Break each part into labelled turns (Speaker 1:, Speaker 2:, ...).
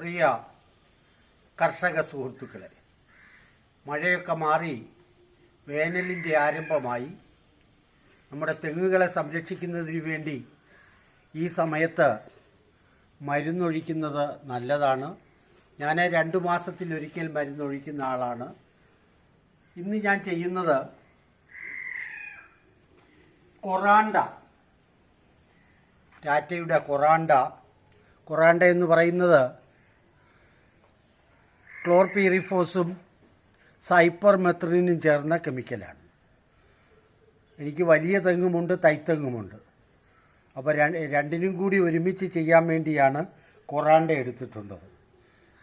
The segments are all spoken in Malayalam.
Speaker 1: പ്രിയ കർഷക സുഹൃത്തുക്കളെ മഴയൊക്കെ മാറി വേനലിന്റെ ആരംഭമായി. നമ്മുടെ തെങ്ങുകളെ സംരക്ഷിക്കുന്നതിന് വേണ്ടി ഈ സമയത്ത് മരുന്നൊഴിക്കുന്നത് നല്ലതാണ്. ഞാൻ രണ്ട് മാസത്തിലൊരിക്കൽ മരുന്നൊഴിക്കുന്ന ആളാണ്. ഇന്ന് ഞാൻ ചെയ്യുന്നത് കൊറാണ്ട ടാറ്റയുടെ കൊറാണ്ട. കൊറാണ്ട എന്ന് പറയുന്നത് ക്ലോർപീറിഫോസും സൈപ്പർ മെത്രിനും ചേർന്ന കെമിക്കലാണ്. എനിക്ക് വലിയ തെങ്ങുമുണ്ട് തൈത്തെങ്ങുമുണ്ട് അപ്പോൾ രണ്ടിനും കൂടി ഒരുമിച്ച് ചെയ്യാൻ വേണ്ടിയാണ് കൊറാണ്ട എടുത്തിട്ടുള്ളത്.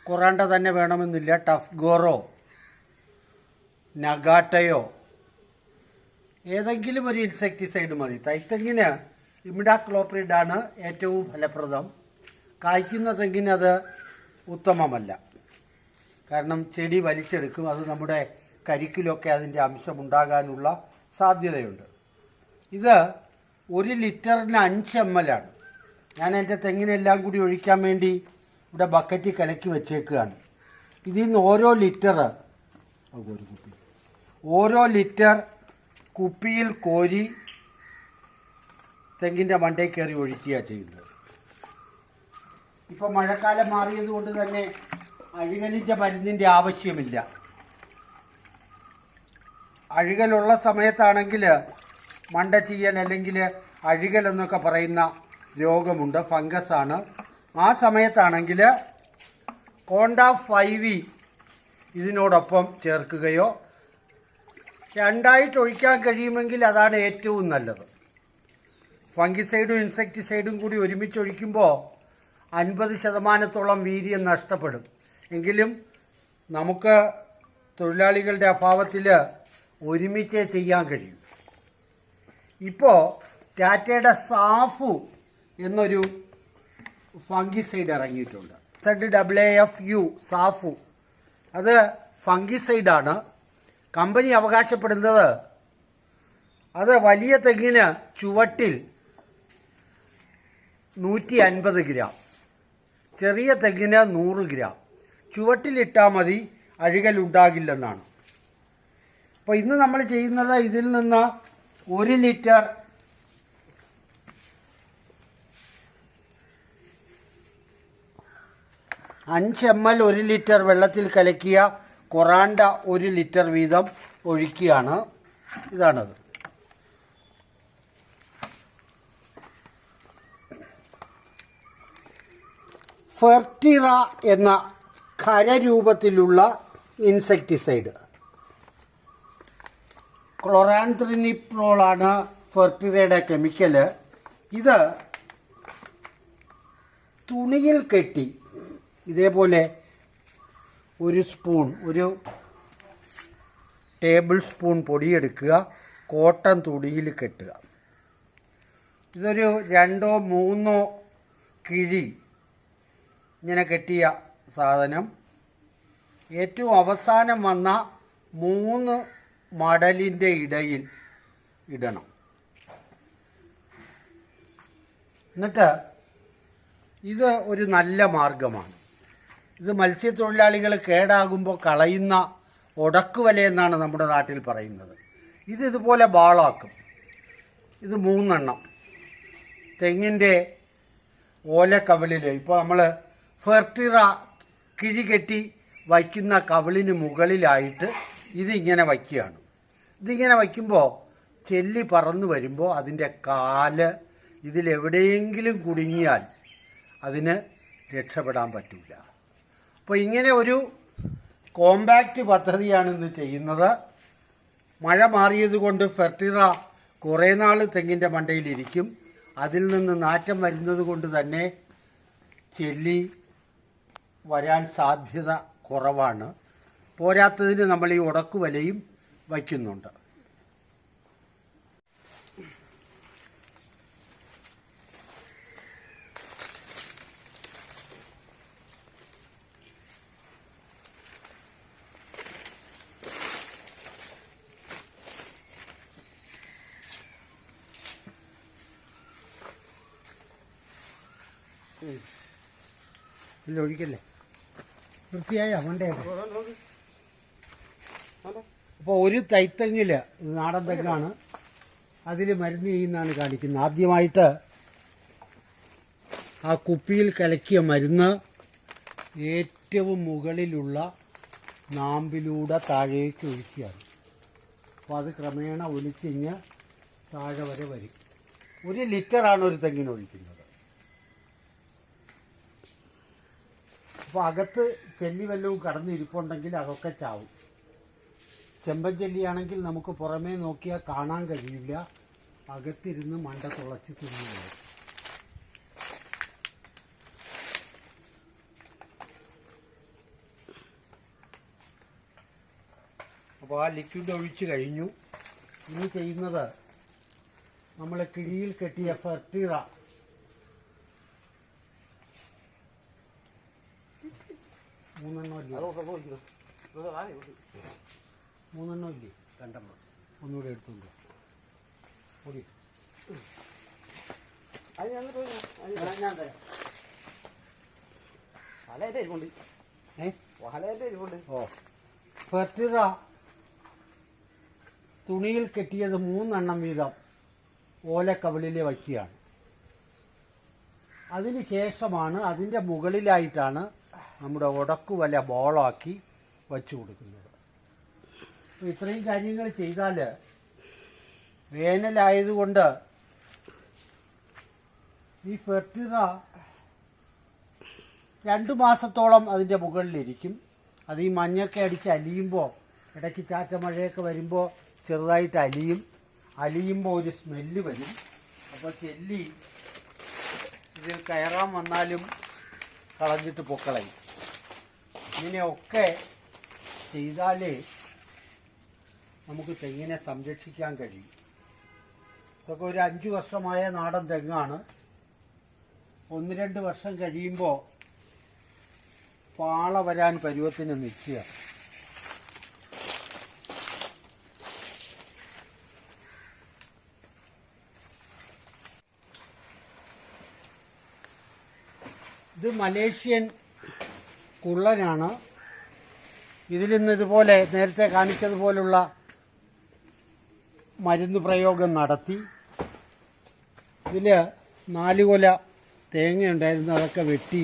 Speaker 1: കൊറാണ്ട തന്നെ വേണമെന്നില്ല ടഫ് ഗോറോ നഗാട്ടയോ ഏതെങ്കിലും ഒരു ഇൻസെക്ടിസൈഡ് മതി. തൈത്തെങ്ങിന് ഇമിഡാക്ലോപ്രിഡാണ് ഏറ്റവും ഫലപ്രദം. കായ്ക്കുന്ന തെങ്ങിന് അത് ഉത്തമമല്ല. കാരണം ചെടി വലിച്ചെടുക്കും. അത് നമ്മുടെ കരിക്കിലൊക്കെ അതിന്റെ അംശം ഉണ്ടാകാനുള്ള സാധ്യതയുണ്ട്. ഇത് ഒരു ലിറ്ററിന് അഞ്ച് എം എൽ ആണ്. ഞാൻ എന്റെ തെങ്ങിനെല്ലാം കൂടി ഒഴിക്കാൻ വേണ്ടി ഇവിടെ ബക്കറ്റിൽ കലക്കി വെച്ചേക്കുകയാണ്. ഇതിൽ നിന്ന് ഓരോ ലിറ്റർ ഒരു കുപ്പി ഓരോ ലിറ്റർ കുപ്പിയിൽ കോരി തെങ്ങിന്റെ മണ്ടയിൽ കയറി ഒഴിക്കുക ചെയ്യുന്നത്. ഇപ്പം മഴക്കാലം മാറിയത് കൊണ്ട് തന്നെ അഴുകലിന്റെ മരുന്നിന്റെ ആവശ്യമില്ല. അഴുകലുള്ള സമയത്താണെങ്കിൽ മണ്ട ചെയ്യാൻ അല്ലെങ്കിൽ അഴുകൽ എന്നൊക്കെ പറയുന്ന രോഗമുണ്ട് ഫംഗസാണ്. ആ സമയത്താണെങ്കിൽ കോണ്ട ഫൈവ് ഇതിനോടൊപ്പം ചേർക്കുകയോ രണ്ടായിട്ട് ഒഴിക്കാൻ കഴിയുമെങ്കിൽ അതാണ് ഏറ്റവും നല്ലത്. ഫംഗിസൈഡും ഇൻസെക്ടിസൈഡും കൂടി ഒരുമിച്ച് ഒഴിക്കുമ്പോൾ അൻപത് ശതമാനത്തോളം വീര്യം നഷ്ടപ്പെടും. എങ്കിലും നമുക്ക് തൊഴിലാളികളുടെ അഭാവത്തിൽ ഒരുമിച്ച് ചെയ്യാൻ കഴിയും. ഇപ്പോൾ ടാറ്റയുടെ സാഫു എന്നൊരു ഫംഗിസൈഡ് ഇറങ്ങിയിട്ടുണ്ട്. Z double A F U Saaf. അത് ഫംഗിസൈഡാണ്. കമ്പനി അവകാശപ്പെടുന്നത് അത് വലിയ തെങ്ങിന് ചുവട്ടിൽ നൂറ്റി അൻപത് ഗ്രാം ചെറിയ തെങ്ങിന് നൂറ് ഗ്രാം. ചുവട്ടിലിട്ടാൽ മതി അഴുകലുണ്ടാകില്ലെന്നാണ്. അപ്പോൾ ഇന്ന് നമ്മൾ ചെയ്യുന്നത് ഇതിൽ നിന്ന് ഒരു ലിറ്റർ അഞ്ച് എം എൽ ഒരു ലിറ്റർ വെള്ളത്തിൽ കലക്കിയ കൊറാണ്ട ഒരു ലിറ്റർ വീതം ഒഴിക്കുകയാണ്. ഇതാണത്. ഫെർട്ടിറ എന്ന ഖരരൂപത്തിലുള്ള ഇൻസെക്ടിസൈഡ് ക്ലോറാൻത്രിനിപ്രോളാണ് ഫെർട്ടിറയുടെ കെമിക്കൽ ഇത് തുണിയിൽ കെട്ടി ഇതേപോലെ ഒരു സ്പൂൺ ഒരു ടേബിൾ സ്പൂൺ പൊടിയെടുക്കുക കോട്ടൺ തുണിയിൽ കെട്ടുക. ഇതൊരു രണ്ടോ മൂന്നോ കിഴി ഇങ്ങനെ കെട്ടിയ സാധനം. ഏറ്റവും അവസാനം വന്ന മൂന്ന് മടലിന്റെ ഇടയിൽ ഇടണം. എന്നിട്ട് ഇത് ഒരു നല്ല മാർഗമാണ്. ഇത് മത്സ്യത്തൊഴിലാളികൾ കേടാകുമ്പോൾ കളയുന്ന ഉടക്കുവല എന്നാണ് നമ്മുടെ നാട്ടിൽ പറയുന്നത്. ഇത് ഇതുപോലെ ബാളാക്കും. ഇത് മൂന്നെണ്ണം. തെങ്ങിന്റെ ഓലക്കവലിൽ ഇപ്പോൾ നമ്മൾ ഫെർട്ടിറ കിഴി കെട്ടി വയ്ക്കുന്ന കവിളിന് മുകളിലായിട്ട് ഇതിങ്ങനെ വയ്ക്കുകയാണ്. ഇതിങ്ങനെ വയ്ക്കുമ്പോൾ ചെല്ലി പറന്നു വരുമ്പോൾ അതിന്റെ കാൽ ഇതിലെവിടെയെങ്കിലും കുടുങ്ങിയാൽ അതിന് രക്ഷപ്പെടാൻ പറ്റില്ല അപ്പോൾ ഇങ്ങനെ ഒരു കോമ്പാക്റ്റ് പദ്ധതിയാണ് ഇന്ന് ചെയ്യുന്നത്. മഴ മാറിയത് കൊണ്ട് ഫെർട്ടിറ കുറേ നാൾ തെങ്ങിന്റെ മണ്ടയിലിരിക്കും. അതിൽ നിന്ന് നാറ്റം വരുന്നത് കൊണ്ട് തന്നെ ചെല്ലി വരാൻ സാധ്യത കുറവാണ്. പോരാത്തതിന് നമ്മൾ ഈ ഉടക്കുവലയും വയ്ക്കുന്നുണ്ട്. ഇല്ല ഒഴിക്കല്ലേ? വൃത്തിയായി അവണ്ടേ അപ്പോൾ ഒരു തൈത്തെങ്ങിൽ നാടൻ തെങ്ങാണ്. അതിൽ മരുന്ന് ചെയ്യുന്നതാണ് കാണിക്കുന്നത്. ആദ്യമായിട്ട് ആ കുപ്പിയിൽ കലക്കിയ മരുന്ന് ഏറ്റവും മുകളിലുള്ള നാമ്പിലൂടെ താഴേക്ക് ഒഴിക്കുകയാണ്. അപ്പോൾ അത് ക്രമേണ ഒലിച്ചിഞ്ഞ് താഴെ വരെ വരും. ഒരു ലിറ്ററാണ് ഒരു തെങ്ങിന് ഒഴിക്കുന്നത്. അപ്പോൾ അകത്ത് ചെല്ലി വല്ലവും കടന്നിരിപ്പുണ്ടെങ്കിൽ അതൊക്കെ ചാവും. ചെമ്പൻ ചെല്ലിയാണെങ്കിൽ നമുക്ക് പുറമേ നോക്കിയാൽ കാണാൻ കഴിയില്ല. അകത്തിരുന്ന് മണ്ട തുളച്ച് തിന്നുന്നത് അപ്പോൾ ആ ലിക്വിഡ് ഒഴിച്ചു കഴിഞ്ഞു. ഇനി ചെയ്യുന്നത് നമ്മളെ കിഴിയിൽ കെട്ടിയ ഫെർട്ടീറ മൂന്നെണ്ണം ഇല്ലേ? മൂന്നെണ്ണം ഇല്ലേ? രണ്ടെണ്ണം. ഒന്നുകൂടെ എടുത്തുണ്ട് പൊടി. ഞാൻ തരാം. ഏ? ഓ. തുണിയിൽ കെട്ടിയത് മൂന്നെണ്ണം വീതം ഓലക്കവിളിൽ വയ്ക്കുകയാണ് അതിനുശേഷമാണ് അതിന്റെ മുകളിലായിട്ടാണ് നമ്മുടെ ഉടക്കു വല ബോളാക്കി വച്ചു കൊടുക്കുന്നത്. അപ്പോൾ ഇത്രയും കാര്യങ്ങൾ ചെയ്താൽ വേനലായതുകൊണ്ട് ഈ ഫെർട്ടിറ രണ്ട് മാസത്തോളം അതിന്റെ മുകളിലിരിക്കും. അത് ഈ മഞ്ഞൊക്കെ അടിച്ച് അലിയുമ്പോൾ ഇടയ്ക്ക് ചാറ്റ മഴയൊക്കെ വരുമ്പോൾ ചെറുതായിട്ട് അലിയും. അലിയുമ്പോൾ ഒരു സ്മെല്ല് വരും. അപ്പോൾ ചെല്ലി ഇതിൽ കയറാൻ വന്നാലും കളഞ്ഞിട്ട് പൊക്കളയും. ഇങ്ങനെയൊക്കെ ചെയ്താലേ നമുക്ക് തെങ്ങിനെ സംരക്ഷിക്കാൻ കഴിയും. ഇതൊക്കെ ഒരു അഞ്ചു വർഷമായ നാടൻ തെങ്ങാണ്. ഒന്ന് രണ്ട് വർഷം കഴിയുമ്പോൾ പാള വരാൻ പരുവത്തിന് നിൽക്കുക. ഇത് മലേഷ്യൻ കുള്ളനാണ്. ഇതിൽ നിന്ന് ഇതുപോലെ നേരത്തെ കാണിച്ചതുപോലുള്ള മരുന്ന് പ്രയോഗം നടത്തി. ഇതിൽ നാല് കൊല തേങ്ങ ഉണ്ടായിരുന്നു അതൊക്കെ വെട്ടി.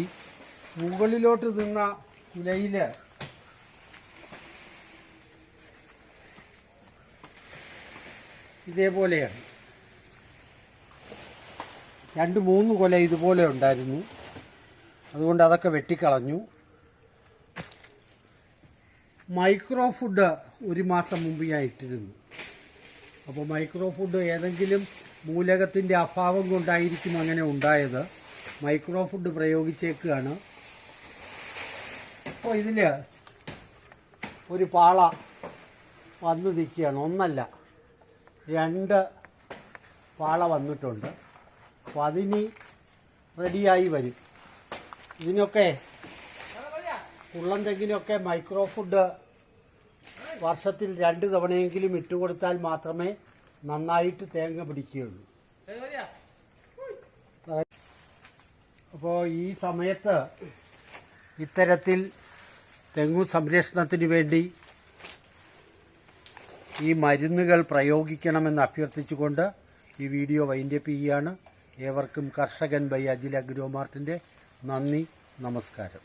Speaker 1: മുകളിലോട്ട് നിന്ന കുലയിൽ ഇതേപോലെയാണ്. രണ്ട് മൂന്ന് കൊല ഇതുപോലെ ഉണ്ടായിരുന്നു. അതുകൊണ്ട് അതൊക്കെ വെട്ടിക്കളഞ്ഞു. മൈക്രോ ഫുഡ് ഒരു മാസം മുമ്പ് ഞാൻ ഇട്ടിരുന്നു. അപ്പോൾ മൈക്രോ ഫുഡ് ഏതെങ്കിലും മൂലകത്തിന്റെ അഭാവം കൊണ്ടായിരിക്കും അങ്ങനെ ഉണ്ടായത്. മൈക്രോ ഫുഡ് പ്രയോഗിച്ചേക്കുകയാണ് അപ്പോൾ ഇതിൽ ഒരു പാള വന്നു നിൽക്കുകയാണ്. ഒന്നല്ല രണ്ട് പാള വന്നിട്ടുണ്ട്. അപ്പോൾ അതിനി റെഡിയായി വരും. ഇതിനൊക്കെ കുള്ളം തെങ്ങിനൊക്കെ മൈക്രോ ഫുഡ് വർഷത്തിൽ രണ്ട് തവണയെങ്കിലും ഇട്ടുകൊടുത്താൽ മാത്രമേ നന്നായിട്ട് തേങ്ങ പിടിക്കുകയുള്ളൂ. അപ്പോൾ ഈ സമയത്ത് ഇത്തരത്തിൽ തെങ്ങു സംരക്ഷണത്തിന് വേണ്ടി ഈ മരുന്നുകൾ പ്രയോഗിക്കണമെന്ന് അഭ്യർത്ഥിച്ചുകൊണ്ട് ഈ വീഡിയോ വൈൻഡപ്പ് ചെയ്യുകയാണ്. ഏവർക്കും കർഷകൻ ബൈ അജിൽ അഗ്രോമാർട്ടിന്റെ നന്ദി നമസ്കാരം.